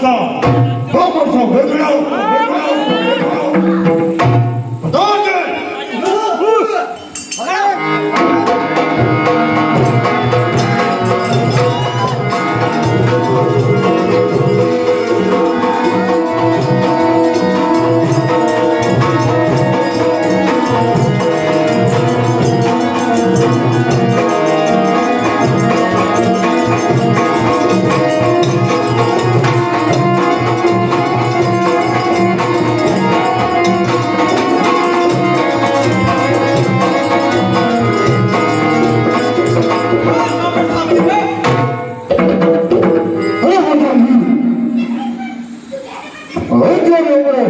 Hudson. Go, Hudson. Lift it up. Lift it up. Lift it up. અત્યારે આપણે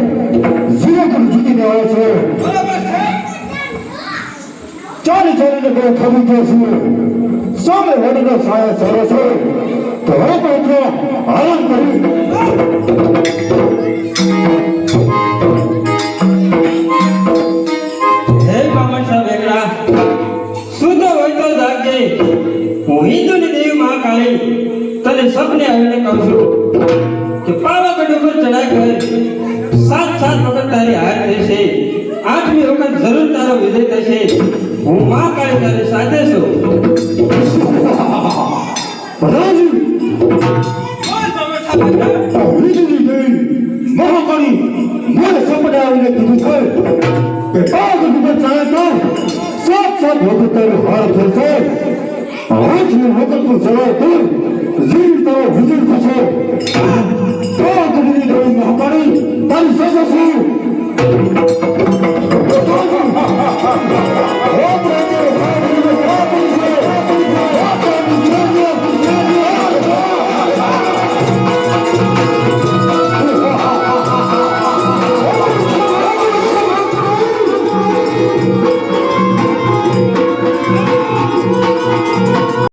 ઝીરોકુલ જીતીને આવ્યા છે ચાલી ચાલીને બે ખમી ગયા છીએ સામે વડીનો સાયા સારો છે તો હવે તો ઉતરો આરામ કરી હે બામણ સાહેબ એકલા શુદ્ધ તો જાગજે હું હિન્દુની દેવી મહાકાળી, તને સપને આવીને કહું છું કે પાવાગઢ ઉપર ચડાઈ તારી હાર થશે આઠમી વખત જરૂર તારો વિજય થશે. હું મહાકાળી તારી સાથે છું. મહાકાળી મને સપને આવીને કીધું છે કે પાગલ ઉપર ચાલે તો સાત સાત વખત તારી હાર થશે. આઠમી વખત તું ચલાય તો જીવ તારો વિજય